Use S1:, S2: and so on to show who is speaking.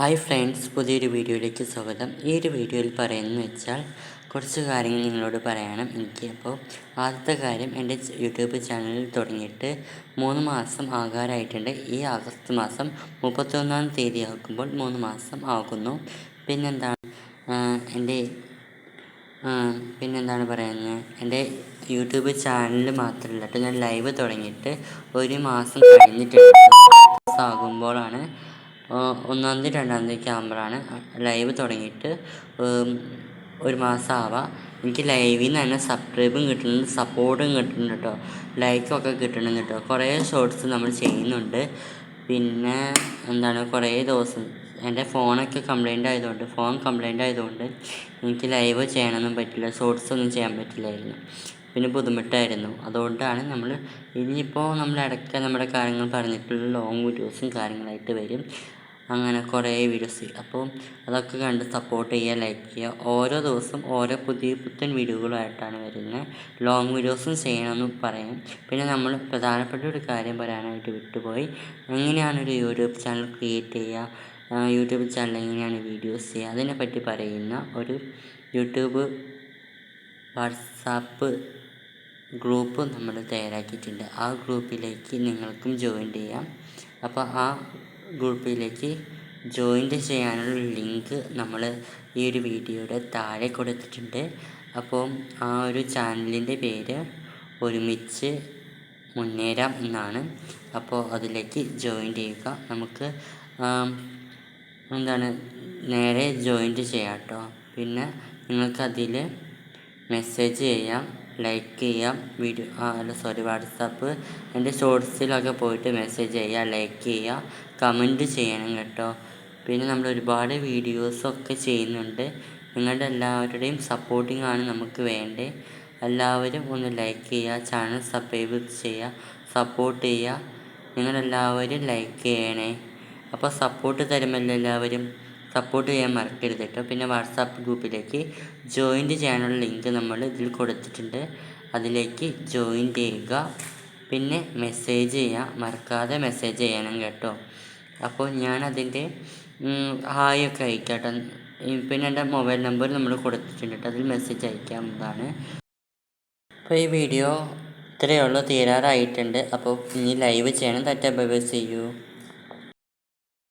S1: Hi friends പുതിയൊരു വീഡിയോയിലേക്ക് സ്വാഗതം. ഈ ഒരു വീഡിയോയിൽ പറയുന്നത് വെച്ചാൽ കുറച്ച് കാര്യങ്ങൾ നിങ്ങളോട് പറയണം. എനിക്ക് അപ്പോൾ ആദ്യത്തെ കാര്യം എന്റെ യൂട്യൂബ് ചാനൽ തുടങ്ങിയിട്ട് മൂന്ന് മാസം ആകാറായിട്ടുണ്ട്. ഈ ആഗസ്റ്റ് മാസം മുപ്പത്തൊന്നാം തീയതി ആകുമ്പോൾ മൂന്ന് മാസം ആകുന്നു. പിന്നെന്താണ് എന്റെ പിന്നെന്താണ് പറയുന്നത്? എന്റെ യൂട്യൂബ് ചാനൽ മാത്രമല്ല കേട്ടോ ഞാൻ ലൈവ് തുടങ്ങിയിട്ട് ഒരു മാസം കഴിഞ്ഞിട്ടുണ്ട്. ആകുമ്പോഴാണ് ഒന്നാം തീയതി രണ്ടാം തീയതി ക്യാമറാണ് ലൈവ് തുടങ്ങിയിട്ട് ഒരു മാസം ആവാം എനിക്ക് ലൈവിൽ നിന്ന് തന്നെ സബ്സ്ക്രൈബും കിട്ടുന്നുണ്ട് സപ്പോർട്ടും കിട്ടുന്നുണ്ട് കേട്ടോ ലൈക്കൊക്കെ കിട്ടുന്നുണ്ട് കേട്ടോ കുറേ ഷോർട്സ് നമ്മൾ ചെയ്യുന്നുണ്ട്. പിന്നെ എന്താണ് കുറേ ദിവസം എന്റെ ഫോണൊക്കെ കംപ്ലൈന്റ് ആയതുകൊണ്ട് ഫോൺ കംപ്ലൈന്റ് ആയതുകൊണ്ട് എനിക്ക് ലൈവ് ചെയ്യാനൊന്നും പറ്റില്ല. ഷോർട്സ് ഒന്നും ചെയ്യാൻ പറ്റില്ലായിരുന്നു. പിന്നെ ബുദ്ധിമുട്ടായിരുന്നു. അതുകൊണ്ടാണ് നമ്മൾ ഇനിയിപ്പോൾ നമ്മൾ ഇടയ്ക്ക് നമ്മുടെ കാര്യങ്ങൾ പറഞ്ഞിട്ടുള്ള ലോങ് വീഡിയോസും കാര്യങ്ങളായിട്ട് വരും. അങ്ങനെ കുറേ വീഡിയോസ് അപ്പോൾ അതൊക്കെ കണ്ട് സപ്പോർട്ട് ചെയ്യുക ലൈക്ക് ചെയ്യുക. ഓരോ ദിവസം ഓരോ പുതിയ പുത്തൻ വീഡിയോകളായിട്ടാണ് വരുന്നത്. ലോങ് വീഡിയോസും ചെയ്യണമെന്ന് പറയും. പിന്നെ നമ്മൾ പ്രധാനപ്പെട്ട ഒരു കാര്യം പറയാനായിട്ട് വിട്ടുപോയി. എങ്ങനെയാണ് ഒരു യൂട്യൂബ് ചാനൽ ക്രിയേറ്റ് ചെയ്യുക? യൂട്യൂബ് ചാനൽ എങ്ങനെയാണ് വീഡിയോസ് ചെയ്യുക? അതിനെപ്പറ്റി പറയുന്ന ഒരു യൂട്യൂബ് വാട്സാപ്പ് ഗ്രൂപ്പ് നമ്മൾ തയ്യാറാക്കിയിട്ടുണ്ട്. ആ ഗ്രൂപ്പിലേക്ക് നിങ്ങൾക്കും ജോയിൻ ചെയ്യാം. അപ്പോൾ ആ ഗ്രൂപ്പിലേക്ക് ജോയിന്റ് ചെയ്യാനുള്ള ലിങ്ക് നമ്മൾ ഈ ഒരു വീഡിയോയുടെ താഴെ കൊടുത്തിട്ടുണ്ട്. അപ്പോൾ ആ ഒരു ചാനലിന്റെ പേര് ഒരുമിച്ച് മുന്നേറാം എന്നാണ്. അപ്പോൾ അതിലേക്ക് ജോയിൻ ചെയ്യുക. നമുക്ക് എന്താണ് നേരെ ജോയിൻ ചെയ്യാം കേട്ടോ. പിന്നെ നിങ്ങൾക്കതിൽ മെസ്സേജ് ചെയ്യാം. ലൈക്ക് ചെയ്യാം. വീഡിയോ അല്ല സോറി വാട്സാപ്പ് എന്റെ ഷോർട്സിലൊക്കെ പോയിട്ട് മെസ്സേജ് ചെയ്യുക ലൈക്ക് ചെയ്യുക കമന്റ് ചെയ്യണം കേട്ടോ. പിന്നെ നമ്മൾ ഒരുപാട് വീഡിയോസൊക്കെ ചെയ്യുന്നുണ്ട്. നിങ്ങളുടെ എല്ലാവരുടെയും സപ്പോർട്ടിംഗ് ആണ് നമുക്ക് വേണ്ടത് എല്ലാവരും ഒന്ന് ലൈക്ക് ചെയ്യുക ചാനൽ സബ്സ്ക്രൈബ് ചെയ്യുക സപ്പോർട്ട് ചെയ്യുക നിങ്ങളെല്ലാവരും ലൈക്ക് ചെയ്യണേ. അപ്പോൾ സപ്പോർട്ട് തരുമല്ലോ എല്ലാവരും. സപ്പോർട്ട് ചെയ്യാൻ മറക്കരുത് കേട്ടോ പിന്നെ വാട്സാപ്പ് ഗ്രൂപ്പിലേക്ക് ജോയിന്റ് ചെയ്യാനുള്ള ലിങ്ക് നമ്മൾ ഇതിൽ കൊടുത്തിട്ടുണ്ട്. അതിലേക്ക് ജോയിൻ ചെയ്യുക. പിന്നെ മെസ്സേജ് ചെയ്യുക മറക്കാതെ മെസ്സേജ് ചെയ്യണം കേട്ടോ. അപ്പോൾ ഞാൻ അതിന്റെ ഹായ് ഒക്കെ അയക്കാം പിന്നെ എന്റെ മൊബൈൽ നമ്പർ നമ്മൾ കൊടുത്തിട്ടുണ്ട് കേട്ടോ അതിൽ മെസ്സേജ് അയക്കാവുന്നതാണ്. അപ്പോൾ ഈ വീഡിയോ ഇത്രയേ ഉള്ളൂ. തീരാറായിട്ടുണ്ട്. അപ്പോൾ ഇനി ലൈവ് ചെയ്യണം. തറ്റ ബൈ ബൈ ചെയ്യൂ